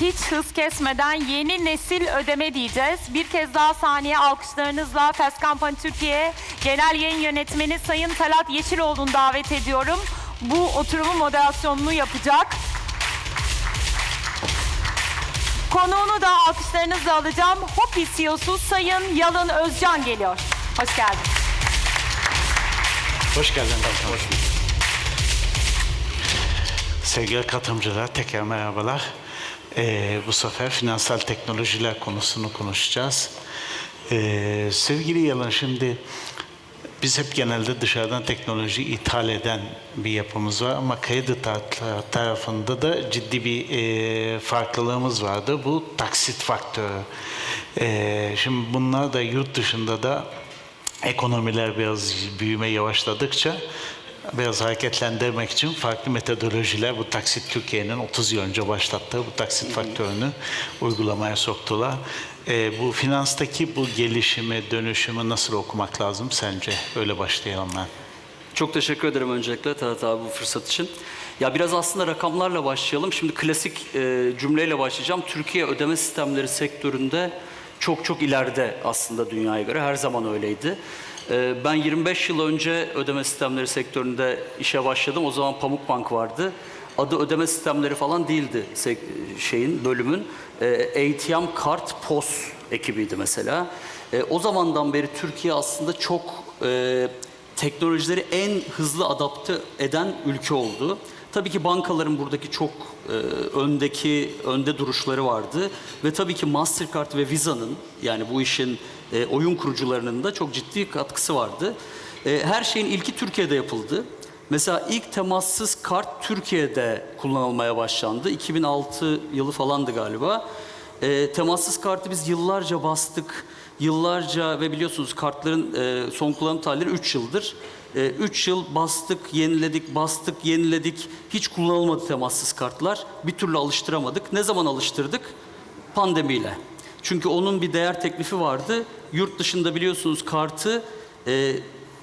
hiç hız kesmeden yeni nesil ödeme diyeceğiz. Bir kez daha saniye alkışlarınızla Fast Company Türkiye Genel Yayın Yönetmeni Sayın Talat Yeşiloğlu'nu davet ediyorum. Bu oturumun moderasyonunu yapacak. Konuğunu da alkışlarınızla alacağım. Hopi CEO'su Sayın Yalın Özcan geliyor. Hoş geldin. Hoş geldin Hoş Sevgili katılımcılar, tekrar merhabalar. Ee, bu sefer finansal teknolojiler konusunu konuşacağız. Ee, sevgili Yalan, şimdi biz hep genelde dışarıdan teknoloji ithal eden bir yapımız var ama kredi tar- tarafında da ciddi bir e, farklılığımız vardı. Bu taksit faktörü. Ee, şimdi bunlar da yurt dışında da ekonomiler biraz büyüme yavaşladıkça biraz hareketlendirmek için farklı metodolojiler bu taksit Türkiye'nin 30 yıl önce başlattığı bu taksit faktörünü uygulamaya soktular. Ee, bu finanstaki bu gelişimi, dönüşümü nasıl okumak lazım sence? Öyle başlayalım ben. Çok teşekkür ederim öncelikle Talat abi bu fırsat için. Ya biraz aslında rakamlarla başlayalım. Şimdi klasik e, cümleyle başlayacağım. Türkiye ödeme sistemleri sektöründe çok çok ileride aslında dünyaya göre. Her zaman öyleydi. E, ben 25 yıl önce ödeme sistemleri sektöründe işe başladım. O zaman Pamukbank vardı. Adı ödeme sistemleri falan değildi şeyin, bölümün. E, ATM kart POS ekibiydi mesela. E, o zamandan beri Türkiye aslında çok e, teknolojileri en hızlı adapte eden ülke oldu. Tabii ki bankaların buradaki çok e, öndeki önde duruşları vardı ve tabii ki Mastercard ve Visa'nın yani bu işin e, oyun kurucularının da çok ciddi katkısı vardı. E, her şeyin ilki Türkiye'de yapıldı. Mesela ilk temassız kart Türkiye'de kullanılmaya başlandı. 2006 yılı falandı galiba. E, temassız kartı biz yıllarca bastık. Yıllarca ve biliyorsunuz kartların e, son kullanım tarihleri 3 yıldır. 3 yıl bastık, yeniledik, bastık, yeniledik. Hiç kullanılmadı temassız kartlar. Bir türlü alıştıramadık. Ne zaman alıştırdık? Pandemiyle. Çünkü onun bir değer teklifi vardı. Yurt dışında biliyorsunuz kartı e,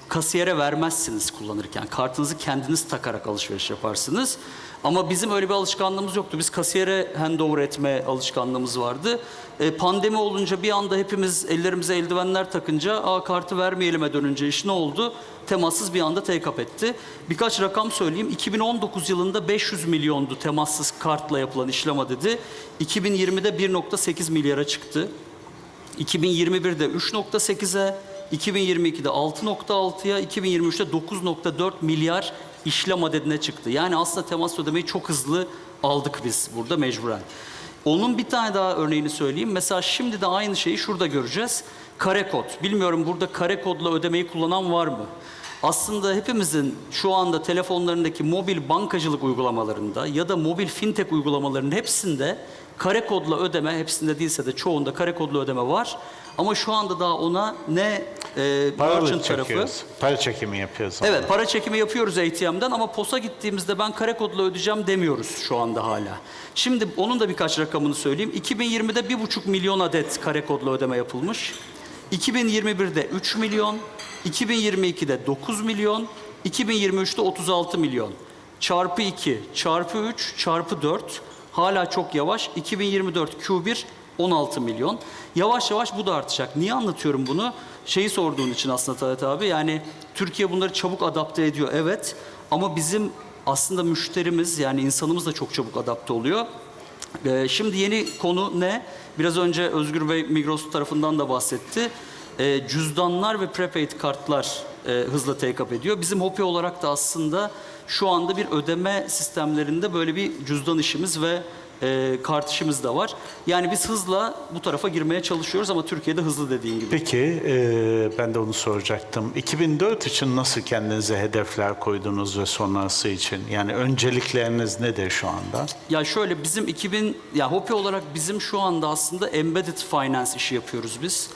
kasiyere vermezsiniz kullanırken. Kartınızı kendiniz takarak alışveriş yaparsınız. Ama bizim öyle bir alışkanlığımız yoktu. Biz kasiyere handover etme alışkanlığımız vardı. E, pandemi olunca bir anda hepimiz ellerimize eldivenler takınca Aa, kartı vermeyelim'e dönünce iş ne oldu? Temassız bir anda take up etti. Birkaç rakam söyleyeyim. 2019 yılında 500 milyondu temassız kartla yapılan işlem adedi. 2020'de 1.8 milyara çıktı. 2021'de 3.8'e, 2022'de 6.6'ya, 2023'te 9.4 milyar işlem adedine çıktı. Yani aslında temas ödemeyi çok hızlı aldık biz burada mecburen. Onun bir tane daha örneğini söyleyeyim. Mesela şimdi de aynı şeyi şurada göreceğiz. Kare kod. Bilmiyorum burada kare kodla ödemeyi kullanan var mı? Aslında hepimizin şu anda telefonlarındaki mobil bankacılık uygulamalarında ya da mobil fintech uygulamalarının hepsinde kare kodla ödeme, hepsinde değilse de çoğunda kare kodla ödeme var. Ama şu anda daha ona ne e, Paralı merchant tarafı çekiyoruz. Para çekimi yapıyoruz. Evet para çekimi yapıyoruz ATM'den ama POS'a gittiğimizde ben kare kodla ödeyeceğim demiyoruz şu anda hala. Şimdi onun da birkaç rakamını söyleyeyim. 2020'de 1,5 milyon adet kare kodla ödeme yapılmış. 2021'de 3 milyon, 2022'de 9 milyon, 2023'te 36 milyon. Çarpı 2, çarpı 3, çarpı 4 hala çok yavaş. 2024 Q1 16 milyon. Yavaş yavaş bu da artacak. Niye anlatıyorum bunu? Şeyi sorduğun için aslında Talat abi. Yani Türkiye bunları çabuk adapte ediyor. Evet. Ama bizim aslında müşterimiz yani insanımız da çok çabuk adapte oluyor. Ee, şimdi yeni konu ne? Biraz önce Özgür Bey Migros tarafından da bahsetti. Ee, cüzdanlar ve prepaid kartlar e, hızla take up ediyor. Bizim Hopi olarak da aslında şu anda bir ödeme sistemlerinde böyle bir cüzdan işimiz ve e, kart işimiz de var. Yani biz hızla bu tarafa girmeye çalışıyoruz ama Türkiye'de hızlı dediğin gibi. Peki e, ben de onu soracaktım. 2004 için nasıl kendinize hedefler koydunuz ve sonrası için? Yani öncelikleriniz nedir şu anda? Ya şöyle bizim 2000 ya Hopi olarak bizim şu anda aslında embedded finance işi yapıyoruz biz.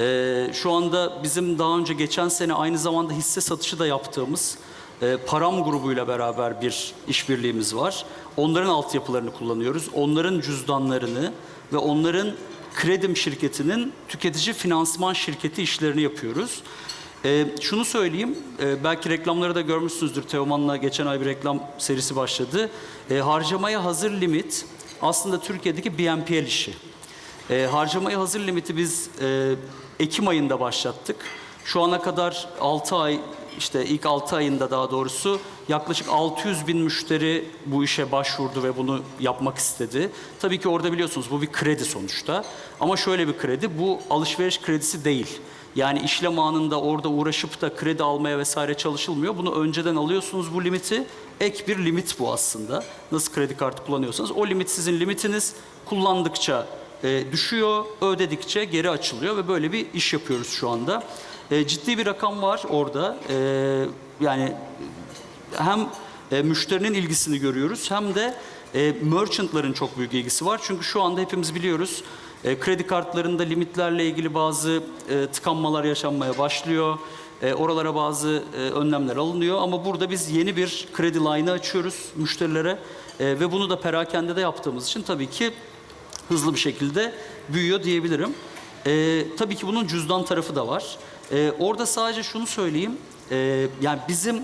Ee, şu anda bizim daha önce geçen sene aynı zamanda hisse satışı da yaptığımız e, Param grubuyla beraber bir işbirliğimiz var. Onların altyapılarını kullanıyoruz. Onların cüzdanlarını ve onların Kredim şirketinin tüketici finansman şirketi işlerini yapıyoruz. Ee, şunu söyleyeyim, e, belki reklamları da görmüşsünüzdür. Teoman'la geçen ay bir reklam serisi başladı. Ee, harcamaya hazır limit aslında Türkiye'deki BNPL işi. E, harcamayı hazır limiti biz e, Ekim ayında başlattık. Şu ana kadar 6 ay, işte ilk 6 ayında daha doğrusu yaklaşık 600 bin müşteri bu işe başvurdu ve bunu yapmak istedi. Tabii ki orada biliyorsunuz bu bir kredi sonuçta. Ama şöyle bir kredi, bu alışveriş kredisi değil. Yani işlem anında orada uğraşıp da kredi almaya vesaire çalışılmıyor. Bunu önceden alıyorsunuz bu limiti. Ek bir limit bu aslında. Nasıl kredi kartı kullanıyorsanız o limit sizin limitiniz. Kullandıkça e, düşüyor, ödedikçe geri açılıyor ve böyle bir iş yapıyoruz şu anda. E, ciddi bir rakam var orada. E, yani hem e, müşterinin ilgisini görüyoruz hem de e, merchantların çok büyük ilgisi var. Çünkü şu anda hepimiz biliyoruz e, kredi kartlarında limitlerle ilgili bazı e, tıkanmalar yaşanmaya başlıyor. E, oralara bazı e, önlemler alınıyor ama burada biz yeni bir kredi line'ı açıyoruz müşterilere E, ve bunu da perakende yaptığımız için tabii ki hızlı bir şekilde büyüyor diyebilirim. Ee, tabii ki bunun cüzdan tarafı da var. Ee, orada sadece şunu söyleyeyim. Ee, yani bizim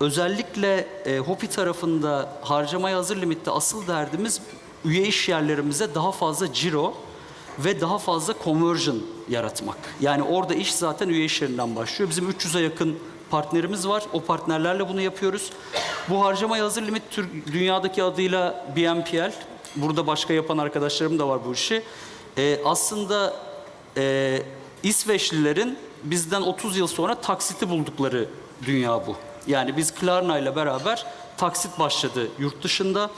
özellikle e, Hopi tarafında harcamaya hazır limitte asıl derdimiz üye iş yerlerimize daha fazla ciro ve daha fazla conversion yaratmak. Yani orada iş zaten üye iş yerinden başlıyor. Bizim 300'e yakın partnerimiz var. O partnerlerle bunu yapıyoruz. Bu harcamaya hazır limit dünyadaki adıyla BNPL. Burada başka yapan arkadaşlarım da var bu işi. Ee, aslında e, İsveçlilerin bizden 30 yıl sonra taksiti buldukları dünya bu. Yani biz Klarna ile beraber taksit başladı yurt dışında.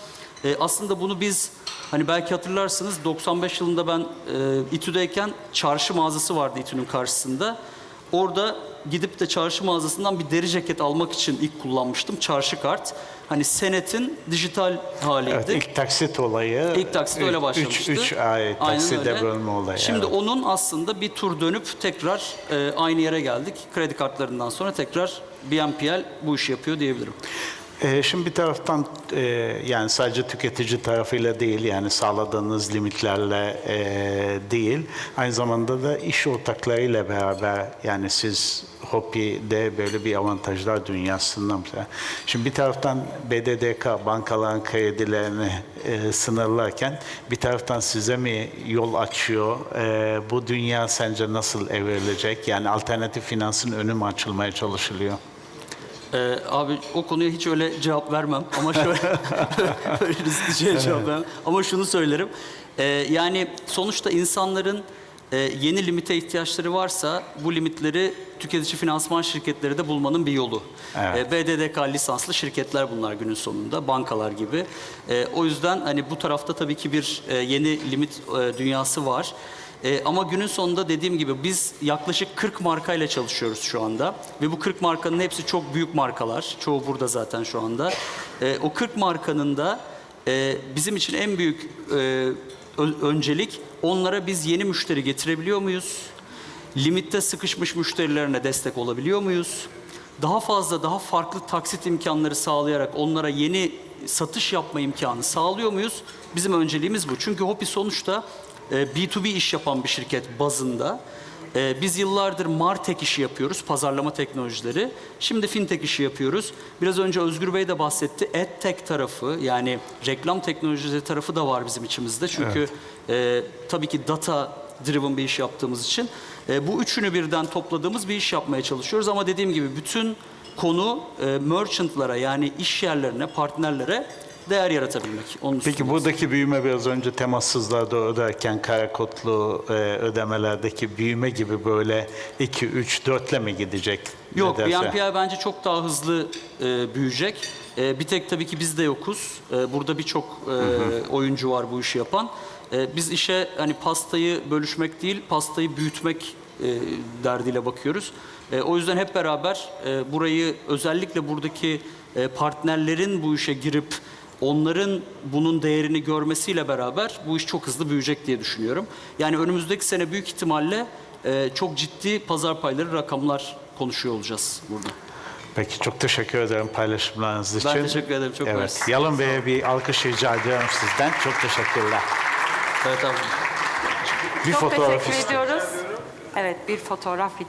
Ee, aslında bunu biz hani belki hatırlarsınız 95 yılında ben e, İTÜ'deyken çarşı mağazası vardı İTÜ'nün karşısında. Orada gidip de çarşı mağazasından bir deri ceket almak için ilk kullanmıştım çarşı kart. Hani senetin dijital haliydi. Evet, ilk taksit olayı. İlk taksit öyle başlamıştı. 3 ay takside bölme olayı. Şimdi evet. onun aslında bir tur dönüp tekrar e, aynı yere geldik. Kredi kartlarından sonra tekrar BNPL bu işi yapıyor diyebilirim. Ee, şimdi bir taraftan e, yani sadece tüketici tarafıyla değil yani sağladığınız limitlerle e, değil aynı zamanda da iş ortaklarıyla beraber yani siz Hopi'de böyle bir avantajlar dünyasında mesela. Şimdi bir taraftan BDDK bankaların kredilerini e, sınırlarken bir taraftan size mi yol açıyor? Bu dünya sence nasıl evrilecek? Yani alternatif finansın önü mü açılmaya çalışılıyor? Ee, abi o konuya hiç öyle cevap vermem ama şöyle böyle risklice cevap vermem. Ama şunu söylerim. Ee, yani sonuçta insanların e, yeni limite ihtiyaçları varsa bu limitleri tüketici finansman şirketleri de bulmanın bir yolu. Evet. Ee, BDDK lisanslı şirketler bunlar günün sonunda, bankalar gibi. Ee, o yüzden hani bu tarafta tabii ki bir e, yeni limit e, dünyası var. Ee, ama günün sonunda dediğim gibi biz yaklaşık 40 markayla çalışıyoruz şu anda. Ve bu 40 markanın hepsi çok büyük markalar. Çoğu burada zaten şu anda. Ee, o 40 markanın da e, bizim için en büyük e, öncelik onlara biz yeni müşteri getirebiliyor muyuz? Limitte sıkışmış müşterilerine destek olabiliyor muyuz? Daha fazla, daha farklı taksit imkanları sağlayarak onlara yeni satış yapma imkanı sağlıyor muyuz? Bizim önceliğimiz bu. Çünkü Hopi sonuçta e, B2B iş yapan bir şirket bazında. E, Biz yıllardır Martek işi yapıyoruz, pazarlama teknolojileri. Şimdi fintech işi yapıyoruz. Biraz önce Özgür Bey de bahsetti. EdTech tarafı yani reklam teknolojileri tarafı da var bizim içimizde. Çünkü e, tabii ki data driven bir iş yaptığımız için. E, bu üçünü birden topladığımız bir iş yapmaya çalışıyoruz. Ama dediğim gibi bütün konu e, merchantlara yani iş yerlerine, partnerlere değer yaratabilmek. Onun Peki buradaki büyüme biraz önce temassızlarda öderken kara kodlu e, ödemelerdeki büyüme gibi böyle 2, 3, 4'le mi gidecek? Yok? BNPL bence çok daha hızlı e, büyüyecek. E, bir tek tabii ki biz de yokuz. E, burada birçok e, oyuncu var bu işi yapan. E, biz işe hani pastayı bölüşmek değil, pastayı büyütmek e, derdiyle bakıyoruz. E, o yüzden hep beraber e, burayı özellikle buradaki e, partnerlerin bu işe girip onların bunun değerini görmesiyle beraber bu iş çok hızlı büyüyecek diye düşünüyorum. Yani önümüzdeki sene büyük ihtimalle e, çok ciddi pazar payları rakamlar konuşuyor olacağız burada. Peki çok teşekkür ederim paylaşımlarınız için. Ben teşekkür ederim, çok Evet. mersi. Yalın Bey'e bir alkış rica ediyorum sizden. Çok teşekkürler. Evet abi. Bir Çok fotoğraf teşekkür istiyorum. ediyoruz. Evet bir fotoğraf rica